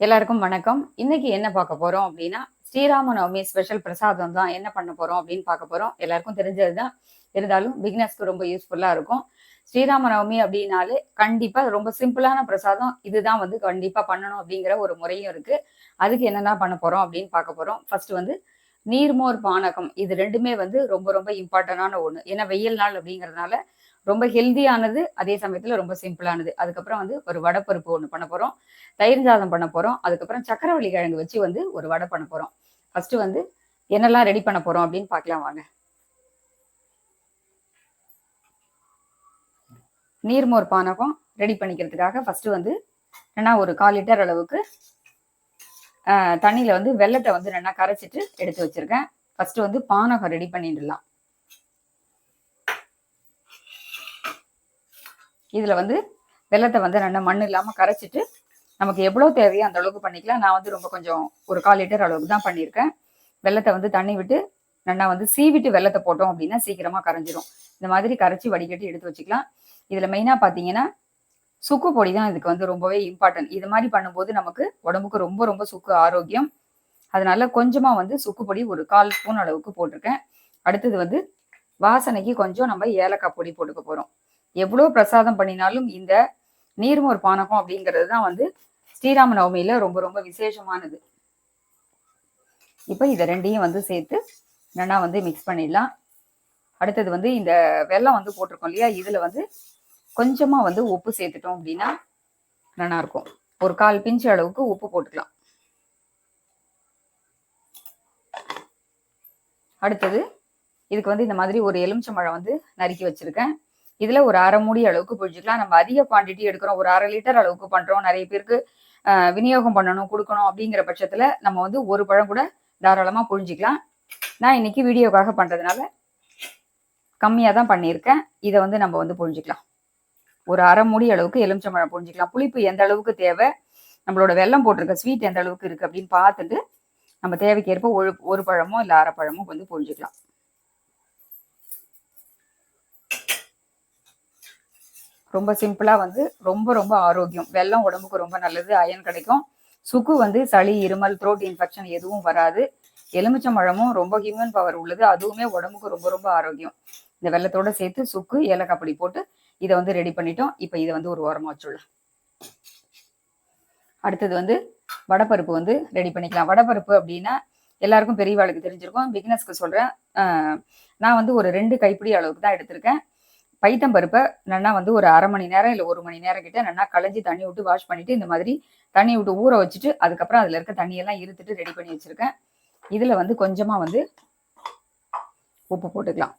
எல்லாருக்கும் வணக்கம். இன்னைக்கு என்ன பார்க்க போறோம் அப்படின்னா ஸ்ரீராம நவமி ஸ்பெஷல் பிரசாதம் தான். என்ன பண்ண போறோம் அப்படின்னு பார்க்க போறோம். எல்லாருக்கும் தெரிஞ்சது தான் இருந்தாலும் பிகினர்ஸ்க்கு ரொம்ப யூஸ்ஃபுல்லா இருக்கும். ஸ்ரீராம நவமி அப்படின்னாலே கண்டிப்பா ரொம்ப சிம்பிளான பிரசாதம். இதுதான் வந்து கண்டிப்பா பண்ணணும் அப்படிங்கிற ஒரு முறையும் இருக்கு. அதுக்கு என்னென்ன பண்ண போறோம் அப்படின்னு பார்க்க போறோம். ஃபர்ஸ்ட் வந்து நீர்மோர் பானகம். இது ரெண்டுமே வந்து ரொம்ப ரொம்ப இம்பார்ட்டன்டான ஒன்று ஏன்னா வெயில் நாள் அப்படிங்கிறதுனால ரொம்ப ஹெல்தியானது அதே சமயத்தில் ரொம்ப சிம்பிளானது. அதுக்கப்புறம் வந்து ஒரு வடைப்பருப்பு ஒன்று பண்ண போகிறோம் தயிர் சாதம் பண்ண போகிறோம் அதுக்கப்புறம் சக்கரவள்ளி கிழங்கு வச்சு வந்து ஒரு வடை பண்ண போகிறோம் ஃபர்ஸ்ட் வந்து என்னெல்லாம் ரெடி பண்ண போகிறோம் அப்படின்னு பார்க்கலாம் வாங்க. நீர்மோர் பானகம் ரெடி பண்ணிக்கிறதுக்காக ஃபர்ஸ்ட் வந்து என்ன ஒரு கால் லிட்டர் அளவுக்கு தண்ணியில் வந்து வெள்ளத்தை வந்து நல்லா கரைச்சிட்டு எடுத்து வச்சிருக்கேன். ஃபர்ஸ்ட் வந்து பானகம் ரெடி பண்ணிடலாம். இதில் வந்து வெள்ளத்தை வந்து நல்லா மண் இல்லாமல் கரைச்சிட்டு நமக்கு எவ்வளோ தேவையோ அந்த அளவுக்கு பண்ணிக்கலாம். நான் வந்து ரொம்ப கொஞ்சம் ஒரு கால் லிட்டர் அளவுக்கு தான் பண்ணியிருக்கேன். வெள்ளத்தை வந்து தண்ணி விட்டு நல்லா வந்து சீவிட்டு வெள்ளத்தை போட்டோம் அப்படின்னா சீக்கிரமாக கரைஞ்சிரும். இந்த மாதிரி கரைச்சி வடிகட்டி எடுத்து வச்சுக்கலாம். இதில் மெயினாக பார்த்தீங்கன்னா சுக்கு பொடி தான் இதுக்கு வந்து ரொம்பவே இம்பார்ட்டன்ட் இது மாதிரி பண்ணும்போது நமக்கு உடம்புக்கு ரொம்ப ரொம்ப சுக்கு ஆரோக்கியம். அதனால கொஞ்சமாக வந்து சுக்கு பொடி ஒரு கால் ஸ்பூன் அளவுக்கு போட்டிருக்கேன். அடுத்தது வந்து வாசனைக்கு கொஞ்சம் நம்ம ஏலக்காய் பொடி போட்டுக்க போகிறோம் எவ்வளோ பிரசாதம் பண்ணினாலும் இந்த நீர்மோர் பானகம் அப்படிங்கிறது தான் வந்து ஸ்ரீராம நவமியில ரொம்ப ரொம்ப விசேஷமானது. இப்போ இதை ரெண்டையும் வந்து சேர்த்து நல்லா வந்து மிக்ஸ் பண்ணிடலாம். அடுத்தது வந்து இந்த வெள்ளம் வந்து போட்டிருக்கோம் இல்லையா? இதில் வந்து கொஞ்சமாக வந்து உப்பு சேர்த்துட்டோம் அப்படின்னா நல்லாயிருக்கும் ஒரு கால் பிஞ்சு அளவுக்கு உப்பு போட்டுக்கலாம். அடுத்தது இதுக்கு வந்து இந்த மாதிரி ஒரு எலுமிச்சம்பழம் வந்து நறுக்கி வச்சிருக்கேன். இதுல ஒரு அரை மூடி அளவுக்கு புழிஞ்சிக்கலாம் நம்ம அதிக குவான்டிட்டி எடுக்கிறோம். ஒரு அரை லிட்டர் அளவுக்கு பண்றோம். நிறைய பேருக்கு விநியோகம் பண்ணணும் கொடுக்கணும் அப்படிங்கிற பட்சத்துல நம்ம வந்து ஒரு பழம் கூட தாராளமா புழிஞ்சிக்கலாம். நான் இன்னைக்கு வீடியோக்காக பண்றதுனால கம்மியா தான் பண்ணியிருக்கேன். இதை வந்து நம்ம வந்து புழிஞ்சிக்கலாம். ஒரு அரை மூடி அளவுக்கு எலுமிச்சம்பழம் புழிஞ்சிக்கலாம். புளிப்பு எந்த அளவுக்கு தேவை? நம்மளோட வெள்ளம் போட்டிருக்க ஸ்வீட் எந்த அளவுக்கு இருக்கு அப்படின்னு பார்த்துட்டு நம்ம தேவைக்கேற்ப ஒரு ஒரு பழமோ இல்லை அரை பழமோ வந்து புழிஞ்சிக்கலாம். ரொம்ப சிம்பிளாக வந்து ரொம்ப ரொம்ப ஆரோக்கியம். வெள்ளம் உடம்புக்கு ரொம்ப நல்லது அயன் கிடைக்கும். சுக்கு வந்து சளி இருமல் த்ரோட் இன்ஃபெக்ஷன் எதுவும் வராது. எலுமிச்சம்பழமும் ரொம்ப ஹியூமன் பவர் உள்ளது. அதுவுமே உடம்புக்கு ரொம்ப ரொம்ப ஆரோக்கியம். இந்த வெள்ளத்தோட சேர்த்து சுக்கு ஏலக்காய் பொடி போட்டு இதை வந்து ரெடி பண்ணிட்டோம். இப்போ இதை வந்து ஒரு ஓரமாக வச்சுடலாம். அடுத்தது வந்து வடப்பருப்பு வந்து ரெடி பண்ணிக்கலாம். வடப்பருப்பு அப்படின்னா எல்லாருக்கும் பெரியவாளுக்கு தெரிஞ்சிருக்கும். பிகினஸ்க்கு சொல்கிறேன் நான் வந்து ஒரு ரெண்டு கைப்பிடி அளவுக்கு தான் எடுத்திருக்கேன். பைத்தம் பருப்பை நல்லா வந்து ஒரு அரை மணி நேரம் இல்லை ஒரு மணி நேரம் கிட்ட நல்லா களைஞ்சி தண்ணி விட்டு வாஷ் பண்ணிட்டு இந்த மாதிரி தண்ணி விட்டு ஊற வச்சுட்டு அதுக்கப்புறம் அதில் இருக்க தண்ணியெல்லாம் இருத்துட்டு ரெடி பண்ணி வச்சுருக்கேன். இதில் வந்து கொஞ்சமாக வந்து உப்பு போட்டுக்கலாம்.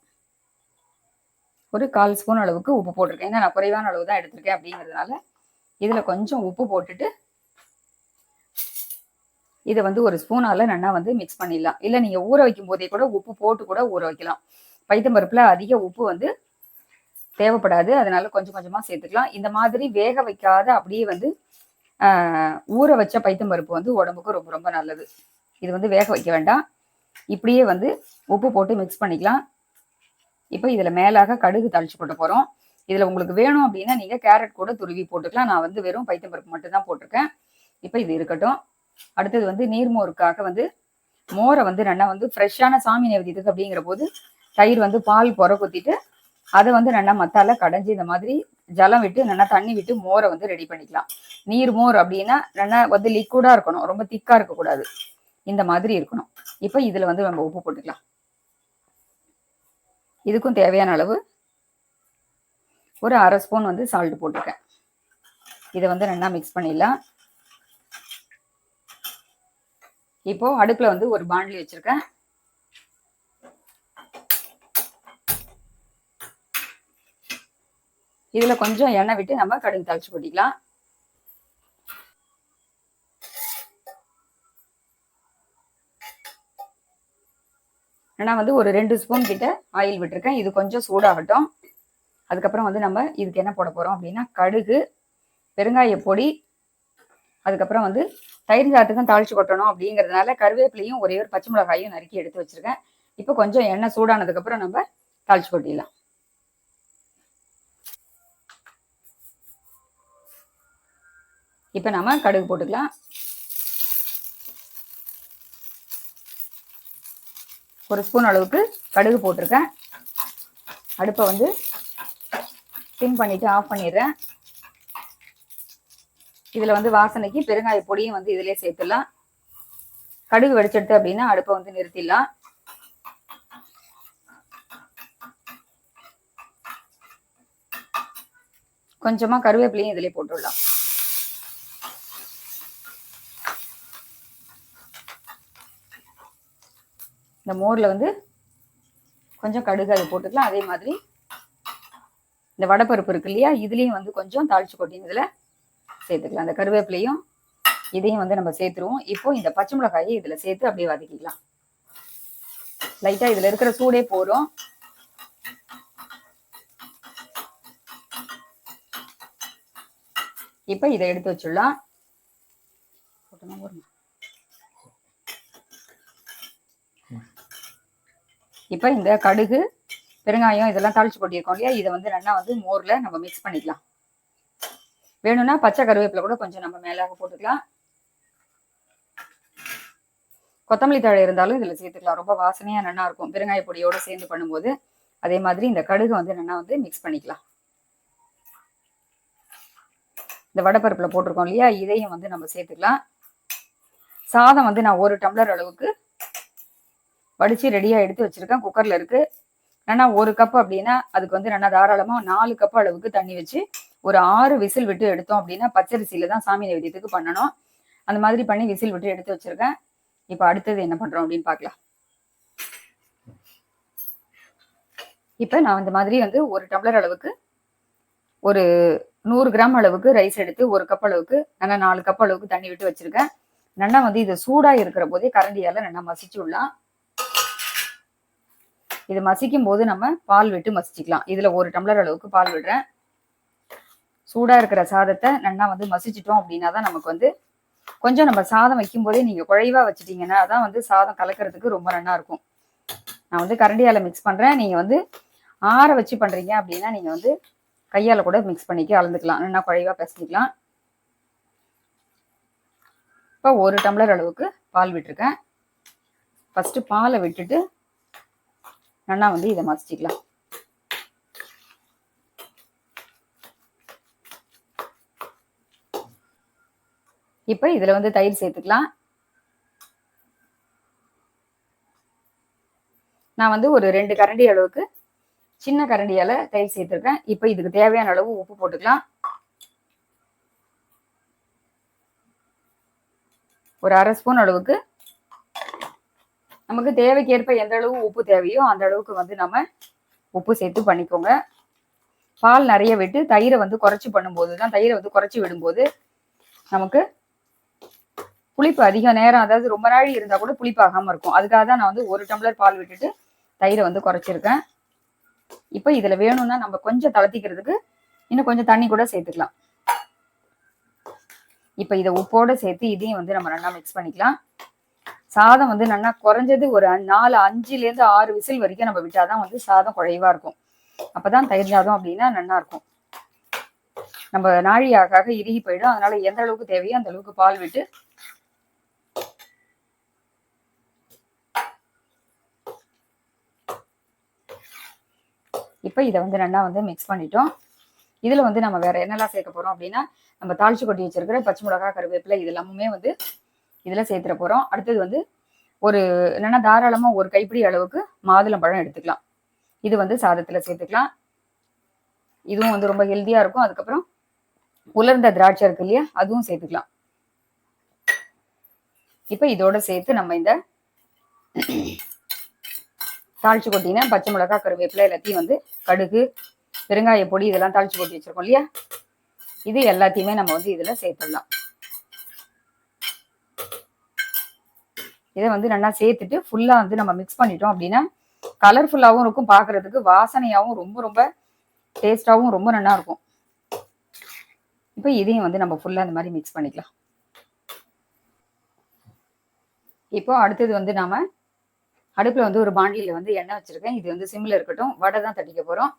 ஒரு கால் ஸ்பூன் அளவுக்கு உப்பு போட்டிருக்கேன். ஏன்னா நான் குறைவான அளவு தான் எடுத்திருக்கேன் அப்படிங்கிறதுனால இதில் கொஞ்சம் உப்பு போட்டுட்டு இதை வந்து ஒரு ஸ்பூனால் நல்லா வந்து மிக்ஸ் பண்ணிடலாம். இல்லை நீங்கள் ஊற வைக்கும் போதே கூட உப்பு போட்டு கூட ஊற வைக்கலாம். பைத்தம்பருப்பில் அதிக உப்பு வந்து தேவைப்படாது. அதனால கொஞ்சம் கொஞ்சமாக சேர்த்துக்கலாம். இந்த மாதிரி வேக வைக்காத அப்படியே வந்து ஊற வச்ச பைத்தம் பருப்பு வந்து உடம்புக்கு ரொம்ப ரொம்ப நல்லது. இது வந்து வேக வைக்க வேண்டாம். இப்படியே வந்து உப்பு போட்டு மிக்ஸ் பண்ணிக்கலாம். இப்போ இதில் மேலாக கடுகு தழிச்சு போட்டு போகிறோம் இதில் உங்களுக்கு வேணும் அப்படின்னா நீங்கள் கேரட் கூட துருவி போட்டுக்கலாம். நான் வந்து வெறும் பைத்தம் பருப்பு மட்டும்தான் போட்டிருக்கேன். இப்போ இது இருக்கட்டும். அடுத்தது வந்து நீர்மோருக்காக வந்து மோரை வந்து நல்லா வந்து ஃப்ரெஷ்ஷான சாமி நெவதியத்துக்கு அப்படிங்கிற போது தயிர் வந்து பால் புற குத்திட்டு அதை வந்து நல்லா மத்தால கடைஞ்சி இந்த மாதிரி ஜலம் விட்டு நல்லா தண்ணி விட்டு மோரை வந்து ரெடி பண்ணிக்கலாம். நீர் மோர் அப்படின்னா நல்லா வந்து லிக்விடா இருக்கணும். ரொம்ப திக்கா இருக்கக்கூடாது. இந்த மாதிரி இருக்கணும். இப்போ இதுல வந்து நம்ம உப்பு போட்டுக்கலாம். இதுக்கும் தேவையான அளவு ஒரு அரை ஸ்பூன் வந்து சால்ட் போட்டிருக்கேன். இதை வந்து நல்லா மிக்ஸ் பண்ணிடலாம். இப்போ அடுப்புல வந்து ஒரு பாண்ட்லி வச்சிருக்கேன். இதில் கொஞ்சம் எண்ணெய் விட்டு நம்ம கடுகு தாளிச்சு கொட்டிக்கலாம். நான் வந்து ஒரு ரெண்டு ஸ்பூன் கிட்ட ஆயில் விட்டுருக்கேன். இது கொஞ்சம் சூடாகட்டும். அதுக்கப்புறம் வந்து நம்ம இதுக்கு என்ன போட போகிறோம் அப்படின்னா கடுகு பெருங்காய பொடி அதுக்கப்புறம் வந்து தயிர் சாத்துக்கும் தாளிச்சு கொட்டணும் அப்படிங்கிறதுனால கருவேப்பிலையும் ஒரே ஒரு பச்சை மிளகாயும் நறுக்கி எடுத்து வச்சிருக்கேன். இப்போ கொஞ்சம் எண்ணெய் சூடானதுக்கப்புறம் நம்ம தாளிச்சு கொட்டிடலாம். இப்போ நாம கடுகு போட்டுக்கலாம். ஒரு ஸ்பூன் அளவுக்கு கடுகு போட்டிருக்கேன். அடுப்பை வந்து ஸ்டிம் பண்ணிட்டு ஆஃப் பண்ணிடுறேன். இதில் வந்து வாசனைக்கு பெருங்காய பொடியும் வந்து இதிலே சேர்த்துடலாம். கடுகு வெடிச்சிட்டு அப்படின்னா அடுப்பை வந்து நிறுத்திடலாம். கொஞ்சமாக கருவேப்பிலையும் இதிலே போட்டுடலாம். இந்த மோரில் வந்து கொஞ்சம் கடுகு அது போட்டுக்கலாம். அதே மாதிரி இந்த வடைப்பருப்பு இருக்கு இல்லையா? இதுலேயும் வந்து கொஞ்சம் தாளிச்சு கொட்டி இதில் சேர்த்துக்கலாம். அந்த கருவேப்பிலையும் இதையும் வந்து நம்ம சேர்த்துருவோம். இப்போ இந்த பச்சை மிளகாயை இதில் சேர்த்து அப்படியே வதக்கிக்கலாம். லைட்டாக இதில் இருக்கிற சூடே போகிறோம் இப்போ இதை எடுத்து வச்சிடலாம். போட்டோமா இப்போ இந்த கடுகு பெருங்காயம் இதெல்லாம் தாளிச்சு கொட்டியிருக்கோம் இல்லையா? இதை வந்து நல்லா வந்து மோரில் நம்ம மிக்ஸ் பண்ணிக்கலாம். வேணும்னா பச்சை கருவேப்பிலை கூட கொஞ்சம் நம்ம மேலாக போட்டுக்கலாம். கொத்தமல்லி தழை இருந்தாலும் இதில் சேர்த்துக்கலாம். ரொம்ப வாசனையாக நல்லா இருக்கும். பெருங்காய பொடியோட சேர்ந்து பண்ணும்போது அதே மாதிரி இந்த கடுகு வந்து நல்லா வந்து மிக்ஸ் பண்ணிக்கலாம். இந்த வடைப்பருப்பில் போட்டிருக்கோம் இல்லையா? இதையும் வந்து நம்ம சேர்த்துக்கலாம். சாதம் வந்து நான் ஒரு டம்ளர் அளவுக்கு வடித்து ரெடியாக எடுத்து வச்சுருக்கேன். குக்கரில் இருக்குது நல்லா ஒரு கப் அப்படின்னா அதுக்கு வந்து நல்லா தாராளமாக நாலு கப் அளவுக்கு தண்ணி வச்சு ஒரு ஆறு விசில் விட்டு எடுத்தோம் அப்படின்னா பச்சரிசியில் தான் சாமி நைவேத்தியத்துக்கு பண்ணணும். அந்த மாதிரி பண்ணி விசில் விட்டு எடுத்து வச்சுருக்கேன். இப்போ அடுத்தது என்ன பண்ணுறோம் அப்படின்னு பார்க்கலாம். இப்போ நான் இந்த மாதிரி வந்து ஒரு டம்ளர் அளவுக்கு ஒரு நூறு கிராம் அளவுக்கு ரைஸ் எடுத்து ஒரு கப் அளவுக்கு நல்லா நாலு கப் அளவுக்கு தண்ணி விட்டு வச்சிருக்கேன். நல்லா வந்து இது சூடாக இருக்கிற போதே கரண்டியால் நல்லா மசிச்சு விடலாம். இது மசிக்கும் போது நம்ம பால் விட்டு மசிச்சுக்கலாம். இதுல ஒரு டம்ளர் அளவுக்கு பால் விடுறேன். சூடா இருக்கிற சாதத்தை நல்லா வந்து மசிச்சிட்டோம் அப்படின்னா தான் நமக்கு வந்து கொஞ்சம் நம்ம சாதம் வைக்கும் போதே நீங்க குழைவா வச்சுட்டீங்கன்னா தான் வந்து சாதம் கலக்கிறதுக்கு ரொம்ப நல்லா இருக்கும். நான் வந்து கரண்டியால மிக்ஸ் பண்றேன். நீங்க வந்து ஆற வச்சு பண்றீங்க அப்படின்னா நீங்க வந்து கையால கூட மிக்ஸ் பண்ணிக்க அளந்துக்கலாம். நல்லா குழைவா பிசைஞ்சிக்கலாம். இப்போ ஒரு டம்ளர் அளவுக்கு பால் விட்டுருக்கேன். ஃபர்ஸ்ட் பாலை விட்டுட்டு நல்லா வந்து இதை மசிச்சிக்கலாம். இப்போ இதில் வந்து தயிர் சேர்த்துக்கலாம். நான் வந்து ஒரு ரெண்டு கரண்டி அளவுக்கு சின்ன கரண்டியால் தயிர் சேர்த்துருக்கேன். இப்போ இதுக்கு தேவையான அளவு உப்பு போட்டுக்கலாம். ஒரு அரை ஸ்பூன் அளவுக்கு நமக்கு தேவைக்கேற்ப எந்த அளவு உப்பு தேவையோ அந்த அளவுக்கு வந்து நம்ம உப்பு சேர்த்து பண்ணிக்கோங்க. பால் நிறைய விட்டு தயிரை வந்து குறைச்சி பண்ணும்போது தான் தயிரை வந்து குறைச்சி விடும்போது நமக்கு புளிப்பு அதிக நேரம் அதாவது ரொம்ப நாள் இருந்தால் கூட புளிப்பாகாமல் இருக்கும். அதுக்காக தான் நான் வந்து ஒரு டம்ளர் பால் விட்டுட்டு தயிரை வந்து குறைச்சிருக்கேன். இப்போ இதில் வேணும்னா நம்ம கொஞ்சம் தளர்த்திக்கிறதுக்கு இன்னும் கொஞ்சம் தண்ணி கூட சேர்த்துக்கலாம். இப்போ இதை உப்போடு சேர்த்து இதையும் வந்து நம்ம நல்லா மிக்ஸ் பண்ணிக்கலாம். சாதம் வந்து நல்லா குறைஞ்சது ஒரு நாலு அஞ்சுலேருந்து ஆறு விசில் வரைக்கும் நம்ம விட்டாதான் வந்து சாதம் குறைவா இருக்கும். அப்பதான் தயிர் சாதம் அப்படின்னா நல்லா இருக்கும். நம்ம நாழி இறுகி போயிடும். அதனால எந்த அளவுக்கு தேவையோ அந்த அளவுக்கு பால் விட்டு இப்போ இதை வந்து நல்லா வந்து மிக்ஸ் பண்ணிட்டோம். இதில் வந்து நம்ம வேற என்னெல்லாம் சேர்க்க போறோம் அப்படின்னா நம்ம தாளிச்சு கொட்டி வச்சிருக்கிற பச்சை மிளகா கருவேப்பிலை இது எல்லாமே வந்து இதில் சேர்த்துற போகிறோம் அடுத்தது வந்து ஒரு என்னென்னா தாராளமாக ஒரு கைப்பிடி அளவுக்கு மாதுளம்பழம் எடுத்துக்கலாம். இது வந்து சாதத்தில் சேர்த்துக்கலாம். இதுவும் வந்து ரொம்ப ஹெல்த்தியாக இருக்கும். அதுக்கப்புறம் உலர்ந்த திராட்சை இருக்கு இல்லையா அதுவும் சேர்த்துக்கலாம். இப்போ இதோட சேர்த்து நம்ம இந்த தாளிச்சு கொட்டினா பச்சை மிளகா கருவேப்பிலை எல்லாத்தையும் வந்து கடுகு பெருங்காய பொடி இதெல்லாம் தாளிச்சு கொட்டி வச்சிருக்கோம் இல்லையா? இது எல்லாத்தையுமே நம்ம வந்து இதில் சேர்த்துடலாம். இதை வந்து நல்லா சேர்த்துட்டு ஃபுல்லாக வந்து நம்ம மிக்ஸ் பண்ணிட்டோம் அப்படின்னா கலர்ஃபுல்லாகவும் இருக்கும் பார்க்குறதுக்கு வாசனையாகவும் ரொம்ப ரொம்ப டேஸ்டாகவும் ரொம்ப நல்லா இருக்கும். இப்போ இதையும் வந்து நம்ம ஃபுல்லாக இந்த மாதிரி மிக்ஸ் பண்ணிக்கலாம். இப்போ அடுத்தது வந்து நாம அடுப்பில் வந்து ஒரு பாண்டியில் வந்து எண்ணெய் வச்சிருக்கேன். இது வந்து சிம்மில் இருக்கட்டும். வடை தான் தட்டிக்க போகிறோம்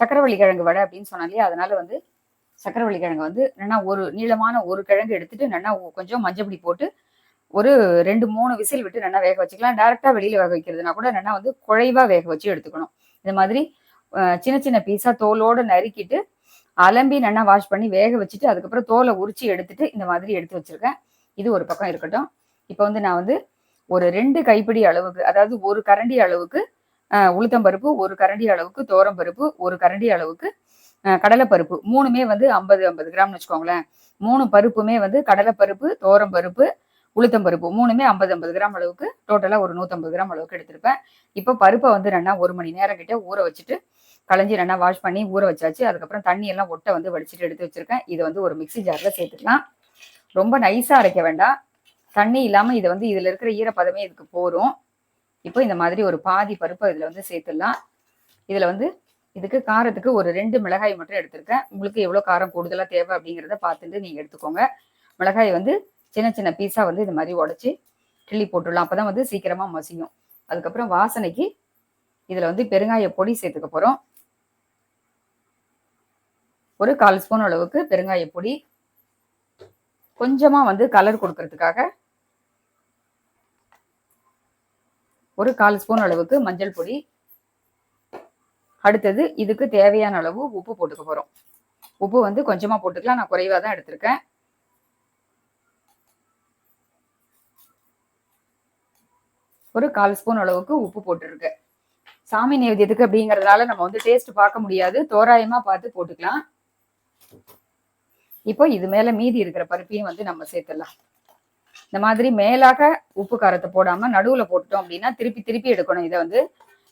சக்கரவள்ளி கிழங்கு வடை அப்படின்னு சொன்னாலே அதனால வந்து சக்கரவள்ளி கிழங்கு வந்து நல்லா ஒரு நீளமான ஒரு கிழங்கு எடுத்துட்டு நல்லா கொஞ்சம் மஞ்சள் பொடி போட்டு ஒரு ரெண்டு மூணு விசில் விட்டு நல்லா வேக வச்சுக்கலாம். டேரெக்டாக வெளியில் வேக வைக்கிறதுனா கூட நல்லா வந்து குழைவாக வேக வச்சு எடுத்துக்கணும். இந்த மாதிரி சின்ன சின்ன பீஸாக தோலோடு நறுக்கிட்டு அலம்பி நல்லா வாஷ் பண்ணி வேக வச்சுட்டு அதுக்கப்புறம் தோலை உரிச்சு எடுத்துட்டு இந்த மாதிரி எடுத்து வச்சிருக்கேன். இது ஒரு பக்கம் இருக்கட்டும். இப்போ வந்து நான் வந்து ஒரு ரெண்டு கைப்பிடி அளவுக்கு அதாவது ஒரு கரண்டி அளவுக்கு உளுத்தம்பருப்பு ஒரு கரண்டி அளவுக்கு தோரம்பருப்பு ஒரு கரண்டி அளவுக்கு கடலைப்பருப்பு. மூணுமே வந்து ஐம்பது ஐம்பது கிராம்னு வச்சுக்கோங்களேன். மூணு பருப்புமே வந்து கடலைப்பருப்பு தோரம்பருப்பு உளுத்தம் பருப்பு மூணுமே ஐம்பது ஐம்பது கிராம் அளவுக்கு டோட்டலாக ஒரு நூற்றம்பது கிராம் அளவுக்கு எடுத்திருப்பேன். இப்போ பருப்பை வந்து ரெண்டா ஒரு மணி நேரம் கிட்ட ஊற வச்சுட்டு களைஞ்சி ரெண்டா வாஷ் பண்ணி ஊற வச்சாச்சு. அதுக்கப்புறம் தண்ணி எல்லாம் ஒட்டை வந்து வடிச்சிட்டு எடுத்து வச்சிருக்கேன். இதை வந்து ஒரு மிக்சி ஜாரில் சேர்த்துக்கலாம். ரொம்ப நைஸாக அரைக்க வேண்டாம். தண்ணி இல்லாமல் இதை வந்து இதில் இருக்கிற ஈரப்பதமே இதுக்கு போகும் இப்போ இந்த மாதிரி ஒரு பாதி பருப்பை இதில் வந்து சேர்த்துடலாம். இதில் வந்து இதுக்கு காரத்துக்கு ஒரு ரெண்டு மிளகாய் மட்டும் எடுத்திருக்கேன். உங்களுக்கு எவ்வளோ காரம் கூடுதலாக தேவை அப்படிங்கிறத பார்த்துட்டு நீங்கள் எடுத்துக்கோங்க. மிளகாய் வந்து சின்ன சின்ன பீஸாக வந்து இது மாதிரி உடச்சி கிள்ளி போட்டுடலாம். அப்போ தான் வந்து சீக்கிரமாக மசியும். அதுக்கப்புறம் வாசனைக்கு இதில் வந்து பெருங்காய பொடி சேர்த்துக்க போகிறோம் ஒரு கால் ஸ்பூன் அளவுக்கு பெருங்காய பொடி. கொஞ்சமாக வந்து கலர் கொடுக்கறதுக்காக ஒரு கால் ஸ்பூன் அளவுக்கு மஞ்சள் பொடி. அடுத்தது இதுக்கு தேவையான அளவு உப்பு போட்டுக்க போகிறோம் உப்பு வந்து கொஞ்சமாக போட்டுக்கலாம். நான் குறைவாக தான் எடுத்திருக்கேன். ஒரு கால் ஸ்பூன் அளவுக்கு உப்பு போட்டிருக்கு. சாமி நைவேத்தியத்துக்கு அப்படிங்கிறதுனால நம்ம வந்து டேஸ்ட் பார்க்க முடியாது. தோராயமா பார்த்து போட்டுக்கலாம். இப்போ இது மேல மீதி இருக்கிற பருப்பையும் வந்து நம்ம சேர்த்துடலாம். இந்த மாதிரி மேலாக உப்பு காரத்தை போடாம நடுவுல போட்டுட்டோம் அப்படின்னா திருப்பி திருப்பி எடுக்கணும். இதை வந்து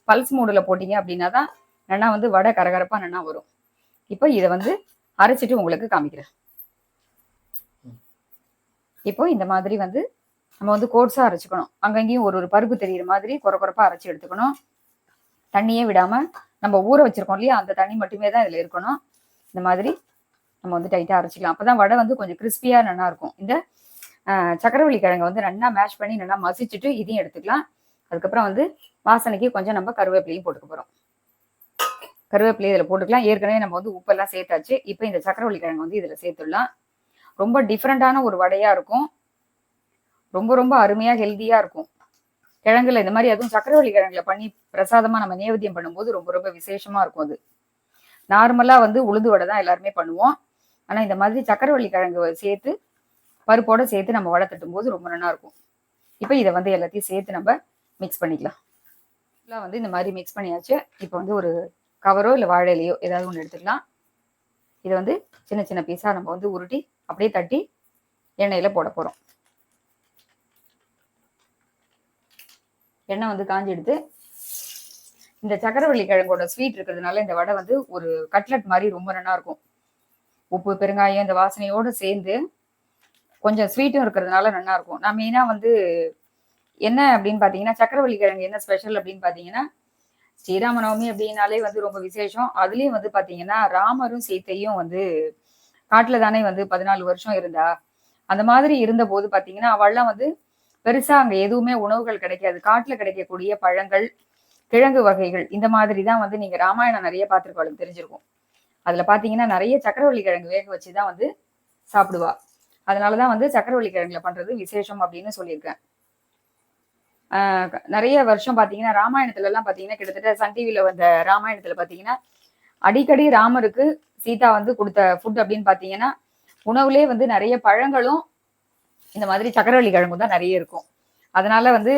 பல்ஸ் மூடுல போட்டீங்க அப்படின்னா தான் நன்னா வந்து வடை கரகரப்பா நன்னா வரும். இப்போ இதை வந்து அரைச்சிட்டு உங்களுக்கு காமிக்கிறேன். இப்போ இந்த மாதிரி வந்து நம்ம வந்து கோட்ஸாக அரைச்சிக்கணும். அங்கங்கேயும் ஒரு ஒரு பருப்பு தெரியிற மாதிரி குறை குறைப்பாக அரைச்சி எடுத்துக்கணும். தண்ணியே விடாமல் நம்ம ஊற வச்சிருக்கோம் இல்லையா? அந்த தண்ணி மட்டுமே தான் இதில் இருக்கணும். இந்த மாதிரி நம்ம வந்து டைட்டாக அரைச்சிக்கலாம். அப்போ தான் வடை வந்து கொஞ்சம் கிறிஸ்பியாக நல்லா இருக்கும். இந்த சக்கரவள்ளி கிழங்கை வந்து நல்லா மேஷ் பண்ணி நல்லா மசிச்சுட்டு இதையும் எடுத்துக்கலாம். அதுக்கப்புறம் வந்து வாசனைக்கு கொஞ்சம் நம்ம கருவேப்பிலையும் போட்டுக்க போகிறோம் கருவேப்பிலையை இதில் போட்டுக்கலாம். ஏற்கனவே நம்ம வந்து உப்பெல்லாம் சேர்த்தாச்சு. இப்போ இந்த சக்கரவள்ளி கிழங்கு வந்து இதில் சேர்த்துடலாம். ரொம்ப டிஃப்ரெண்ட்டான ஒரு வடையாக இருக்கும். ரொம்ப ரொம்ப அருமையாக ஹெல்த்தியாக இருக்கும். கிழங்குல இந்த மாதிரி அதுவும் சக்கரவள்ளி கிழங்குல பண்ணி பிரசாதமாக நம்ம நேவேத்தியம் பண்ணும்போது ரொம்ப ரொம்ப விசேஷமாக இருக்கும் அது. நார்மலாக வந்து உளுந்து வடை தான் எல்லாருமே பண்ணுவோம். ஆனால் இந்த மாதிரி சக்கரவள்ளி கிழங்கு சேர்த்து பருப்போட சேர்த்து நம்ம வடை தட்டும் போது ரொம்ப நல்லா இருக்கும். இப்போ இதை வந்து எல்லாத்தையும் சேர்த்து நம்ம மிக்ஸ் பண்ணிக்கலாம். ஃபுல்லாக வந்து இந்த மாதிரி மிக்ஸ் பண்ணியாச்சு. இப்போ வந்து ஒரு கவரோ இல்லை வாழையிலையோ ஏதாவது ஒன்று எடுத்துக்கலாம். இதை வந்து சின்ன சின்ன பீஸாக நம்ம வந்து உருட்டி அப்படியே தட்டி எண்ணெயில் போட போகிறோம் எண்ணெய் வந்து காஞ்சி எடுத்து இந்த சக்கரவள்ளி கிழங்கோட ஸ்வீட் இருக்கிறதுனால இந்த வடை வந்து ஒரு கட்லட் மாதிரி ரொம்ப நல்லா இருக்கும். உப்பு பெருங்காயம் இந்த வாசனையோடு சேர்ந்து கொஞ்சம் ஸ்வீட்டும் இருக்கிறதுனால நல்லா இருக்கும். நான் மெயினாக வந்து என்ன அப்படின்னு பார்த்தீங்கன்னா சக்கரவள்ளி கிழங்கு என்ன ஸ்பெஷல் அப்படின்னு பார்த்தீங்கன்னா ஸ்ரீராம நவமி அப்படின்னாலே வந்து ரொம்ப விசேஷம். அதுலேயும் வந்து பார்த்தீங்கன்னா ராமரும் சீத்தையும் வந்து காட்டில் தானே வந்து பதினாலு வருஷம் இருந்தா. அந்த மாதிரி இருந்த போது பார்த்தீங்கன்னா அவள்லாம் வந்து பெருசா அங்க எதுவுமே உணவுகள் கிடைக்காது. காட்டுல கிடைக்கக்கூடிய பழங்கள் கிழங்கு வகைகள் இந்த மாதிரி தான் வந்து நீங்க ராமாயணம் நிறைய பார்த்துருக்கோம் தெரிஞ்சிருக்கும். அதுல பாத்தீங்கன்னா நிறைய சக்கரவள்ளி கிழங்கு வேக வச்சுதான் வந்து சாப்பிடுவா. அதனாலதான் வந்து சக்கரவள்ளி கிழங்குல பண்றது விசேஷம் அப்படின்னு சொல்லியிருக்கேன். நிறைய வருஷம் பாத்தீங்கன்னா ராமாயணத்துல எல்லாம் பாத்தீங்கன்னா கிட்டத்தட்ட சன் டிவில வந்த ராமாயணத்துல பாத்தீங்கன்னா அடிக்கடி ராமருக்கு சீதா வந்து கொடுத்த ஃபுட் அப்படின்னு பாத்தீங்கன்னா உணவுலேயே வந்து நிறைய பழங்களும் இந்த மாதிரி சக்கரவள்ளி கிழங்கு தான் நிறைய இருக்கும். அதனால வந்து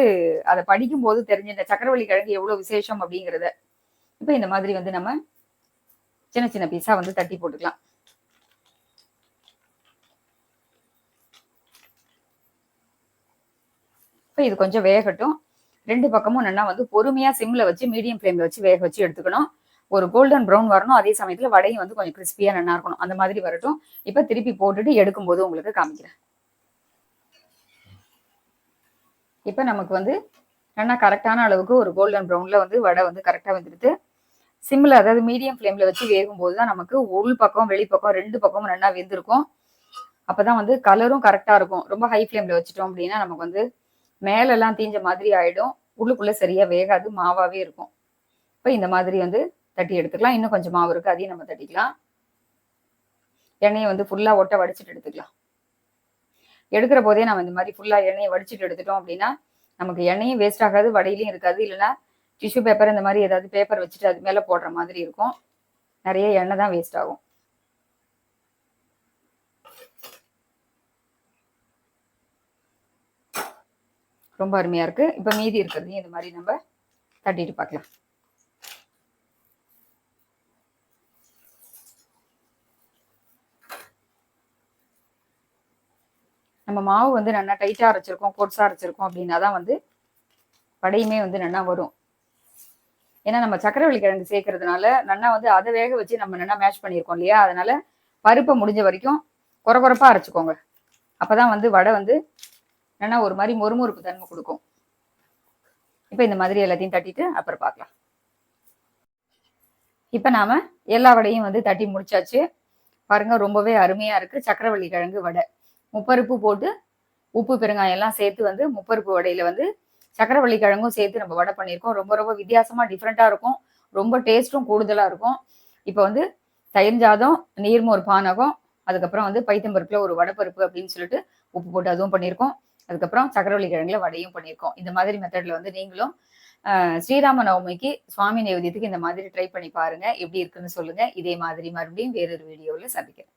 அதை படிக்கும் போது தெரிஞ்ச இந்த சக்கரவள்ளி கிழங்கு எவ்வளவு விசேஷம் அப்படிங்கிறத இப்போ இந்த மாதிரி வந்து நம்ம சின்ன சின்ன பீஸா வந்து தட்டி போட்டுக்கலாம். இப்போ இது கொஞ்சம் வேகட்டும். ரெண்டு பக்கமும் நல்லா வந்து பொறுமையா சிம்ல வச்சு மீடியம் ஃப்ளேமில் வச்சு வேக வச்சு எடுத்துக்கணும். ஒரு கோல்டன் ப்ரௌன் வரணும். அதே சமயத்துல வடையும் வந்து கொஞ்சம் கிறிஸ்பியாக நல்லா இருக்கணும். அந்த மாதிரி வரட்டும். இப்போ திருப்பி போட்டுட்டு எடுக்கும்போது உங்களுக்கு காமிக்கிறேன். இப்போ நமக்கு வந்து நல்லா கரெக்டான அளவுக்கு ஒரு கோல்டன் ப்ரௌனில் வந்து வடை வந்து கரெக்டாக வந்துடுது சிம்மில் அதாவது மீடியம் ஃப்ளேமில் வச்சு வேகும்போது தான் நமக்கு உள் பக்கம் வெளிப்பக்கம் ரெண்டு பக்கமும் நல்லா வெந்திருக்கும். அப்போ தான் வந்து கலரும் கரெக்டாக இருக்கும். ரொம்ப ஹை ஃப்ளேமில் வச்சுட்டோம் அப்படின்னா நமக்கு வந்து மேலெல்லாம் தீஞ்ச மாதிரி ஆகிடும் உள்ளுக்குள்ளே சரியாக வேகாது மாவாகவே இருக்கும். இப்போ இந்த மாதிரி வந்து தட்டி எடுத்துக்கலாம். இன்னும் கொஞ்சம் மாவு இருக்குது அதையும் நம்ம தட்டிக்கலாம். எண்ணெயை வந்து ஃபுல்லாக ஒட்ட வடிச்சிட்டு எடுத்துக்கலாம். எடுக்கிற போதே நம்ம இந்த மாதிரி ஃபுல்லாக எண்ணெயை வடிச்சிட்டு எடுத்துட்டோம் அப்படின்னா நமக்கு எண்ணெயும் வேஸ்ட் ஆகாது வடையிலையும் இருக்காது. இல்லைன்னா டிஷ்யூ பேப்பர் இந்த மாதிரி ஏதாவது பேப்பர் வச்சுட்டு அது மேலே போடுற மாதிரி இருக்கும். நிறைய எண்ணெய் தான் வேஸ்ட் ஆகும். ரொம்ப அருமையா இருக்கு. இப்போ மீதி இருக்கிறதையும் இந்த மாதிரி நம்ம தட்டிட்டு பார்க்கலாம். நம்ம மாவு வந்து நல்லா டைட்டாக அரைச்சிருக்கோம் கொட்ஸாக அரைச்சிருக்கோம் அப்படின்னா தான் வந்து வடையுமே வந்து நல்லா வரும். ஏன்னா நம்ம சக்கரவள்ளி கிழங்கு சேர்க்கறதுனால நல்லா வந்து அதை வேக வச்சு நம்ம நல்லா மேட்ச் பண்ணியிருக்கோம் இல்லையா? அதனால பருப்பை முடிஞ்ச வரைக்கும் குறை குறைப்பாக அரைச்சிக்கோங்க. அப்பதான் வந்து வடை வந்து நல்லா ஒரு மாதிரி மொறுமொறுப்பு தன்மை கொடுக்கும். இப்போ இந்த மாதிரி எல்லாத்தையும் தட்டிட்டு அப்புறம் பார்க்கலாம். இப்போ நாம் எல்லா வடையும் வந்து தட்டி முடிச்சாச்சு. பாருங்க ரொம்பவே அருமையாக இருக்குது சக்கரவள்ளி கிழங்கு வடை. முப்பருப்பு போட்டு உப்பு பெருங்காயம் எல்லாம் சேர்த்து வந்து முப்பருப்பு வடையில வந்து சக்கரவள்ளி கிழங்கும் சேர்த்து நம்ம வடை பண்ணியிருக்கோம். ரொம்ப ரொம்ப வித்தியாசமா டிஃப்ரெண்டா இருக்கும். ரொம்ப டேஸ்ட்டும் கூடுதலா இருக்கும். இப்போ வந்து தயிர் சாதம் நீர்மோர் பானகம் அதுக்கப்புறம் வந்து பைத்தம்பருப்புல ஒரு வடைப்பருப்பு அப்படின்னு சொல்லிட்டு உப்பு போட்டு அதுவும் பண்ணியிருக்கோம். அதுக்கப்புறம் சக்கரவள்ளி கிழங்குல வடையும் பண்ணியிருக்கோம். இந்த மாதிரி மெத்தட்ல வந்து நீங்களும் ஸ்ரீராம நவமிக்கு சுவாமி நைவேத்தியத்துக்கு இந்த மாதிரி ட்ரை பண்ணி பாருங்க. எப்படி இருக்குன்னு சொல்லுங்க. இதே மாதிரி மறுபடியும் வேறொரு வீடியோவில் சந்திக்கிறேன்.